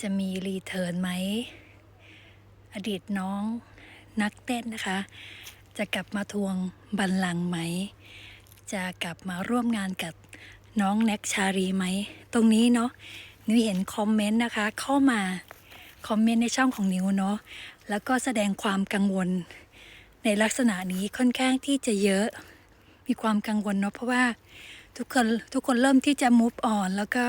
จะมีรีเทิร์นไหม อดีตน้องนักเต้นนะคะ จะกลับมาทวงบัลลังก์ไหม จะกลับมาร่วมงานกับน้องแน็กชารีไหม ตรงนี้เนาะนิวเห็นคอมเมนต์นะคะ เข้ามาคอมเมนต์ในช่องของนิวเนาะแล้วก็แสดงความกังวล ในลักษณะนี้ค่อนข้างที่จะเยอะมีความกังวลเนาะเพราะว่าทุกคนทุกคนเริ่มที่จะ move on แล้วก็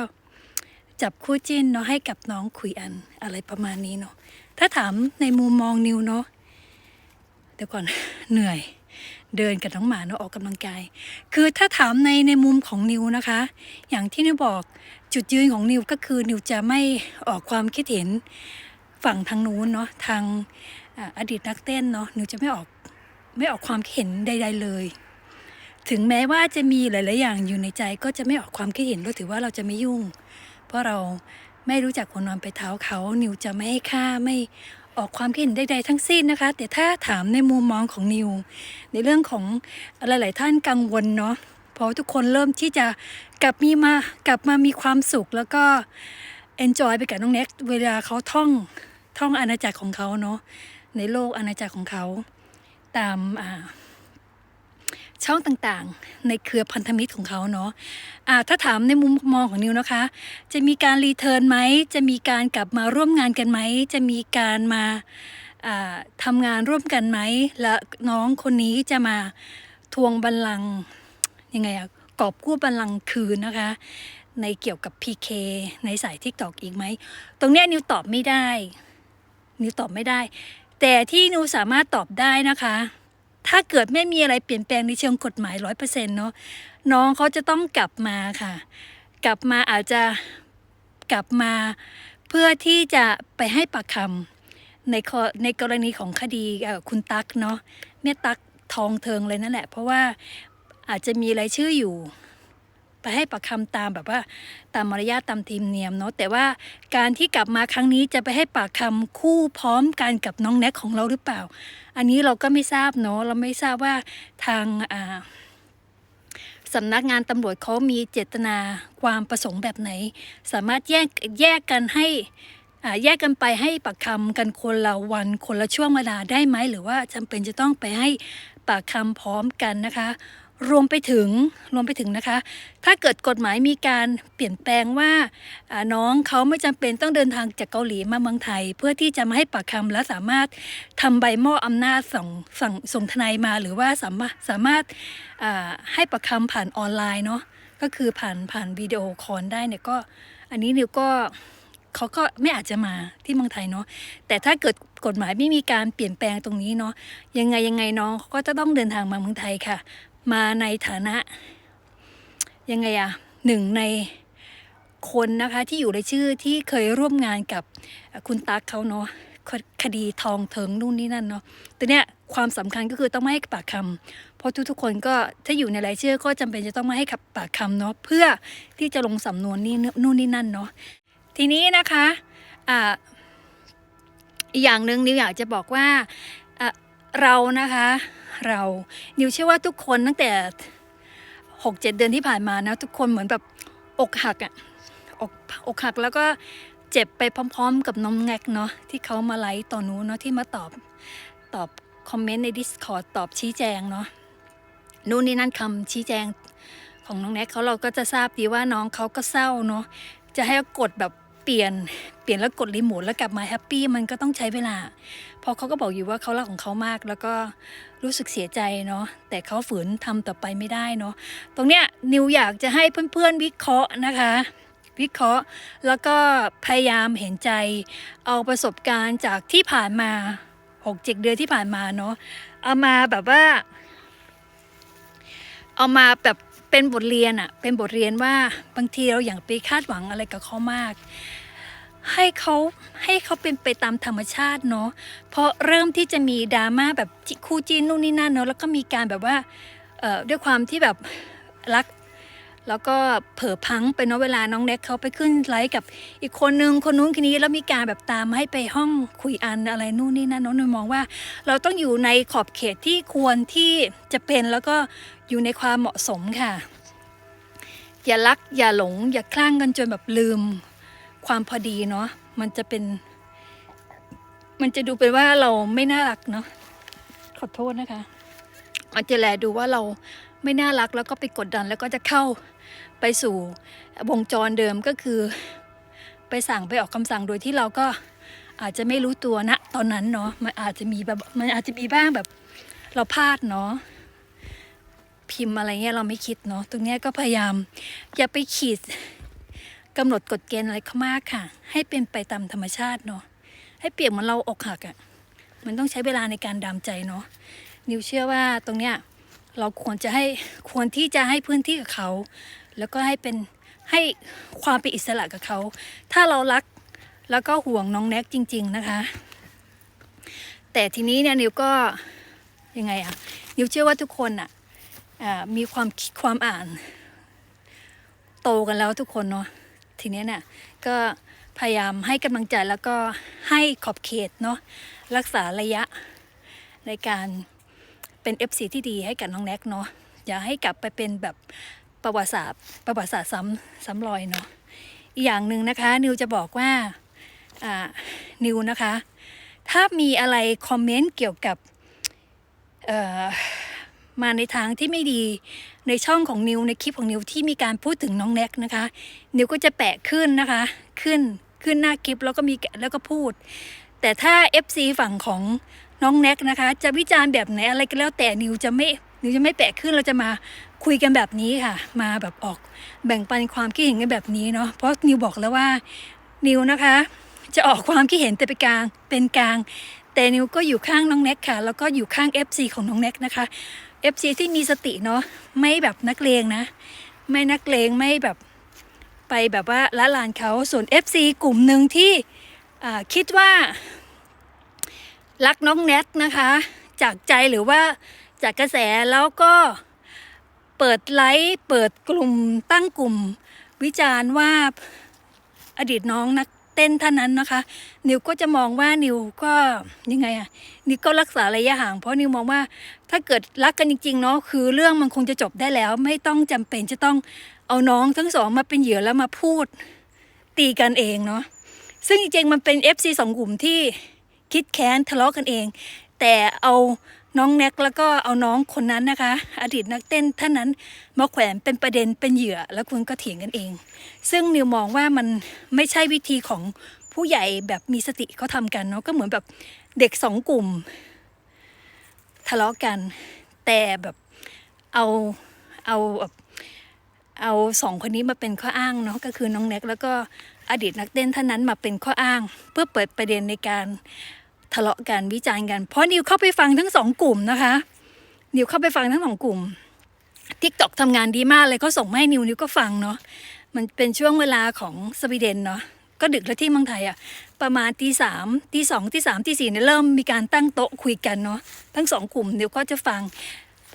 จับคู่จิ้นเนาะให้กับน้องคุยอันอะไรประมาณนี้เนาะถ้าถามในมุมมองนิวเนาะเดี๋ยวก่อนเหนื่อย เดินกับน้องหมาเนาะออกกำลังกาย คือถ้าถามในในมุมของนิวนะคะ อย่างที่นิวบอกจุดยืนของนิวก็คือนิวจะไม่ออกความคิดเห็นฝั่งทางนู้นเนาะทางอ่าอดีตนักเต้นเนาะนิวจะไม่ออกไม่ออกความคิดเห็นใด ๆเลย ถึงแม้ว่าจะมีหลาย ๆ อย่างอยู่ในใจก็จะไม่ออกความคิดเห็นก็ถือว่าเราจะไม่ยุ่ง เพราะเราไม่รู้จักคนนอนไปเท้าเขานิวจะไม่ให้ค่าไม่ออกความคิดเห็นใดๆทั้งสิ้นนะคะ แต่ถ้าถามในมุมมองของนิว ในเรื่องของหลายๆท่านกังวลเนาะเพราะทุกคนเริ่มที่จะกลับมีมากลับมามีความสุขแล้วก็ enjoy ไปกับน้องเน็กเวลาเขาท่องท่องอาณาจักรของเขาเนาะในโลกอาณาจักรของเขาตามอ่า ช่องต่างๆ ในเครือพันธมิตรของเขาเนาะะถ้าถามในมุมมองของนิวนะคะ จะมีการรีเทิร์นไหม จะมีการกลับมาร่วมงานกันไหม จะมีการมาอ่าทำงานร่วมกันไหม และน้องคนนี้จะมาทวงบัลลังก์ยังไงอะกอบกู้บัลลังก์คืนนะคะ ในเกี่ยวกับ PK ในสายทิกตอกอีกไหม ตรงเนี้ยนิวตอบไม่ได้ นิวตอบไม่ได้ แต่ที่นิวสามารถตอบได้นะคะ ถ้าเกิดไม่มีอะไรเปลี่ยนแปลงในเชิงกฎหมายร้อยเปอร์เซ็นต์เนาะน้องเขาจะต้องกลับมาค่ะ กลับมาอาจจะกลับมาเพื่อที่จะไปให้ปากคำในในกรณีของคดีคุณตั๊กเนาะแม่ตั๊กทองเทิงเลยนั่นแหละ เพราะว่าอาจจะมีรายชื่ออยู่ ให้ปากคำตามแบบว่าตามมารยาทตามทีมเนียมเนาะแต่ว่าการที่กลับมาครั้งนี้จะไปให้ปากคำคู่พร้อมกันกับน้องแน็กของเราหรือเปล่า อันนี้เราก็ไม่ทราบเนาะเราไม่ทราบว่าทางอ่าสำนักงานตำรวจเขามีเจตนาความประสงค์แบบไหน สามารถแยกแยกกันให้อ่าแยกกันไปให้ปากคำกันคนละวันคนละช่วงเวลาได้ไหมหรือว่าจำเป็นจะต้องไปให้ปากคำพร้อมกันนะคะ รวมไปถึงรวมไปถึงนะคะ ถ้าเกิดกฎหมายมีการเปลี่ยนแปลงว่าน้องเขาไม่จำเป็นต้องเดินทางจากเกาหลีมาเมืองไทย เพื่อที่จะมาให้ปากคำและสามารถทำใบมอบอำนาจส่งส่งส่งทนายมาหรือว่าสามารถสามารถให้ปากคำผ่านออนไลน์เนาะก็คือผ่านผ่านวิดีโอคอลได้เนี่ยก็อันนี้นิวก็เขาก็ไม่อาจจะมาที่เมืองไทยเนาะแต่ถ้าเกิดกฎหมายไม่มีการเปลี่ยนแปลงตรงนี้เนาะยังไงยังไงน้องเขาก็จะต้องเดินทางมาเมืองไทยค่ะ มาในฐานะ ยังไงอะหนึ่งในคนนะคะที่อยู่ในชื่อที่เคยร่วมงานกับคุณตั๊กเขาเนาะคดีทองเถิงนู่นนี่นั่นเนาะแต่เนี้ยความสำคัญก็คือต้องไม่ให้ปากคำเพราะทุกๆคนก็ถ้าอยู่ในรายชื่อก็จำเป็นจะต้องมาให้ขับปากคำเนาะเพื่อที่จะลงสำนวนนี่นู่นนี่นั่นเนาะทีนี้นะคะอ่าอีกอย่างหนึ่งนิวอยากจะบอกว่าเรานะคะ เรานิวเชื่อว่าทุกคนตั้งแต่หกเจ็ดเดือนที่ผ่านมานะ ทุกคนเหมือนแบบอกหักอะอกอกหักแล้วก็เจ็บไปพร้อม ๆ กับน้องแงกเนาะที่เขามาไลฟ์ตอนนู้นเนาะที่มาตอบตอบคอมเมนต์ใน Discord ตอบชี้แจงเนาะนู่นนี่นั่นคำชี้แจงของน้องแน็กเขาเราก็จะทราบดีว่าน้องเขาก็เศร้าเนาะจะให้กดแบบ เปลี่ยนเปลี่ยนแล้วกดรีโมทแล้วกลับมาแฮปปี้มันก็ต้องใช้เวลาเพราะเขาก็บอกอยู่ว่าเขารักของเขามาก แล้วก็รู้สึกเสียใจเนาะแต่เขาฝืนทำต่อไปไม่ได้เนาะตรงเนี้ยนิวอยากจะให้เพื่อนๆวิเคราะห์นะคะ วิเคราะห์แล้วก็พยายามเห็นใจ เอาประสบการณ์จากที่ผ่านมาหกเจ็ดเดือนที่ผ่านมาเนาะเอามาแบบว่า เอามาแบบ เป็นบทเรียนอะเป็นบทเรียนว่าบางทีเราอย่างไปคาดหวังอะไรกับเขามาก ให้เขาให้เขาเป็นไปตามธรรมชาติเนาะเพราะเริ่มที่จะมีดราม่าแบบคู่จีนนู่นนี่นั่นเนาะแล้วก็มีการแบบว่าด้วยความที่แบบรัก แล้วก็เผลอพังไปเนาะเวลาน้องแน็กเขาไปขึ้นไลฟ์กับอีกคนนึงคนนู้นคนนี้แล้วมีการแบบตามให้ไปห้องคุยอันอะไรนู่นนี่นั่นเนาะหนูมองว่า เราต้องอยู่ในขอบเขตที่ควรที่จะเป็นแล้วก็อยู่ในความเหมาะสมค่ะ อย่ารักอย่าหลง อย่าคลั่งกันจนแบบลืมความพอดีเนาะมันจะเป็น มันจะดูเป็นว่าเราไม่น่ารักเนาะขอโทษนะคะ มันจะแลดูว่าเราไม่น่ารักแล้วก็ไปกดดันแล้วก็จะเข้าไปสู่วงจรเดิมก็คือ ไปสั่งไปออกคำสั่งโดยที่เราก็อาจจะไม่รู้ตัวณตอนนั้นเนาะมันอาจจะมีแบบมันอาจจะมีบ้างแบบเราพลาดเนาะพิมพ์อะไรเงี้ยเราไม่คิดเนาะตรงเนี้ยก็พยายาม อย่าไปขีดกำหนดกฎเกณฑ์อะไรเขามากค่ะ ให้เป็นไปตามธรรมชาติเนาะให้เปรียบเหมือนเราอกหักอะ่ะมันต้องใช้เวลาในการดามใจเนาะ นิวเชื่อว่าตรงเนี้ยเราควรจะให้ควรที่จะให้พื้นที่กับเขา แล้วก็ให้เป็นให้ความเป็นอิสระกับเขา ถ้าเรารักแล้วก็ห่วงน้องแน็กจริง ๆนะคะ แต่ทีนี้เนี่ยนิวก็ยังไงอะนิวเชื่อว่าทุกคนอะอ่ามีความคิดความอ่าน โตกันแล้วทุกคนเนาะทีนี้เนี่ยก็พยายามให้กำลังใจแล้วก็ให้ขอบเขตเนาะรักษาระยะในการ เป็น FC ที่ดีให้กับน้องแน็กเนาะอย่าให้กลับไปเป็นแบบประวัติศาสตร์ประวัติศาสตร์ซ้ำซ้ำรอยเนาะอีกอย่างหนึ่งนะคะ นิวจะบอกว่าอ่านิวนะคะ ถ้ามีอะไรคอมเมนต์เกี่ยวกับเอ่อมาในทางที่ไม่ดีในช่องของนิวในคลิปของนิวที่มีการพูดถึงน้องแน็กนะคะ นิวก็จะแปะขึ้นนะคะ ขึ้นขึ้นหน้าคลิปแล้วก็มีแล้วก็พูด แต่ถ้า FC ฝั่งของ น้องแน็กนะคะ จะวิจารณ์แบบไหนอะไรก็แล้วแต่นิวจะไม่นิวจะไม่แปะขึ้นเราจะมาคุยกันแบบนี้ค่ะ มาแบบออกแบ่งปันความคิดเห็นกันแบบนี้เนาะเพราะนิวบอกแล้วว่านิวนะคะ จะออกความคิดเห็นแต่เป็นกลางเป็นกลาง แต่นิวก็อยู่ข้างน้องแน็กค่ะ แล้วก็อยู่ข้าง FC ของน้องแน็กนะคะ FC ที่มีสติเนาะไม่แบบนักเลงนะ ไม่นักเลงไม่แบบไปแบบว่าละลานเขาส่วน FC กลุ่มหนึ่งที่คิดว่า รักน้องแน็กนะคะ จากใจหรือว่าจากกระแสแล้วก็เปิดไลฟ์เปิดกลุ่มตั้งกลุ่ม วิจารณ์ว่าอดีตน้องนักเต้นท่านนั้นนะคะ นิวก็จะมองว่านิวก็ยังไงอะนิวก็รักษาระยะห่าง เพราะนิวมองว่าถ้าเกิดรักกันจริงๆเนาะคือเรื่องมันคงจะจบได้แล้ว ไม่ต้องจำเป็นจะต้องเอาน้องทั้งสองมาเป็นเหยื่อแล้วมาพูดตีกันเองเนาะซึ่งจริงๆมันเป็น FC สองกลุ่มที่ คิดแค้นทะเลาะกันเอง แต่เอาน้องแน็กแล้วก็เอาน้องคนนั้นนะคะ อดีตนักเต้นท่านนั้นมาแขวนเป็นประเด็นเป็นเหยื่อแล้วคุณก็เถียงกันเอง ซึ่งนิวมองว่ามันไม่ใช่วิธีของผู้ใหญ่แบบมีสติเขาทำกันเนาะก็เหมือนแบบเด็กสองกลุ่ม ทะเลาะกัน แต่แบบเอาเอาแบบ เอาสองคนนี้มาเป็นข้ออ้างเนาะก็คือน้องแน็กแล้วก็อดีตนักเต้นท่านนั้นมาเป็นข้ออ้าง เพื่อเปิดประเด็นในการทะเลาะกันวิจารณ์กัน เพราะนิวเข้าไปฟังทั้งสองกลุ่มนะคะ นิวเข้าไปฟังทั้งสองกลุ่มทิกตอกทำงานดีมากเลยก็ส่งมาให้นิวนิวก็ฟังเนาะมันเป็นช่วงเวลาของสวีเดนเนาะก็ดึกแล้วที่เมืองไทยอะประมาณตีสามตีสองตีสามตีสี่เนี่ยเริ่มมีการตั้งโต๊ะคุยกันเนาะทั้งสองกลุ่มนิวก็จะฟัง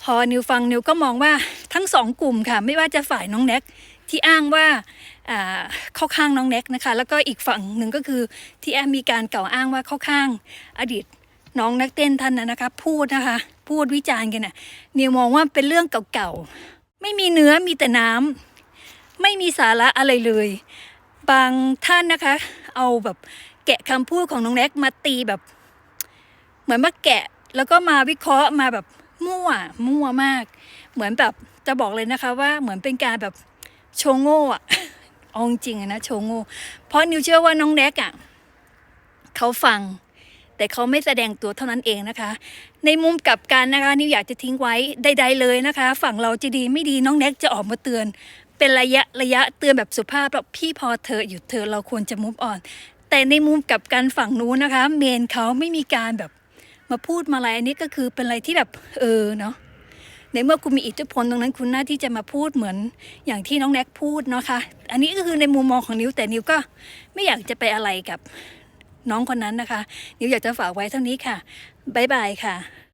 พอนิวฟังนิวก็มองว่า ทั้งสองกลุ่มค่ะ ไม่ว่าจะฝ่ายน้องแน็กที่อ้างว่าเข้าข้างน้องแน็กนะคะ แล้วก็อีกฝั่งหนึ่งก็คือที่แอมมีการกล่าวอ้างว่าเข้าข้าง อดีตน้องนักเต้นท่านนะคะ พูดนะคะ พูดวิจารณ์กันน่ะนิวมองว่าเป็นเรื่องเก่าๆ ไม่มีเนื้อมีแต่น้ำไม่มีสาระอะไรเลย บางท่านนะคะ เอาแบบแกะคำพูดของน้องแน็กมาตีแบบ เหมือนมาแกะแล้วก็มาวิเคราะห์มาแบบมั่วมั่วมาก เหมือนแบบ จะบอกเลยนะคะว่าเหมือนเป็นการแบบโชว์โง่อะเอาจริงนะโชว์โง่เพราะนิวเชื่อว่าน้องแน็กอะเขาฟัง แต่เขาไม่แสดงตัวเท่านั้นเองนะคะ ในมุมกลับกันนะคะ นิวอยากจะทิ้งไว้ใด ๆ เลยนะคะ ฝั่งเราจะดีไม่ดีน้องแน็กจะออกมาเตือนเป็นระยะระยะเตือนแบบสุภาพแบบพี่พอเธอหยุดเธอเราควรจะมุฟออนแต่ในมุมกลับกันฝั่งนู้นนะคะ เมนเขาไม่มีการแบบมาพูดมาอะไรอันนี้ก็คือเป็นอะไรที่แบบเออเนาะ ในเมื่อคุณมีอิทธิพลตรงนั้นคุณหน้าที่จะมาพูดเหมือนอย่างที่น้องแน็กพูดเนาะคะอันนี้ก็คือในมุมมองของนิวแต่นิวก็ไม่อยากจะไปอะไรกับน้องคนนั้นนะคะ นิวอยากจะฝากไว้เท่านี้ค่ะบ๊ายบายค่ะ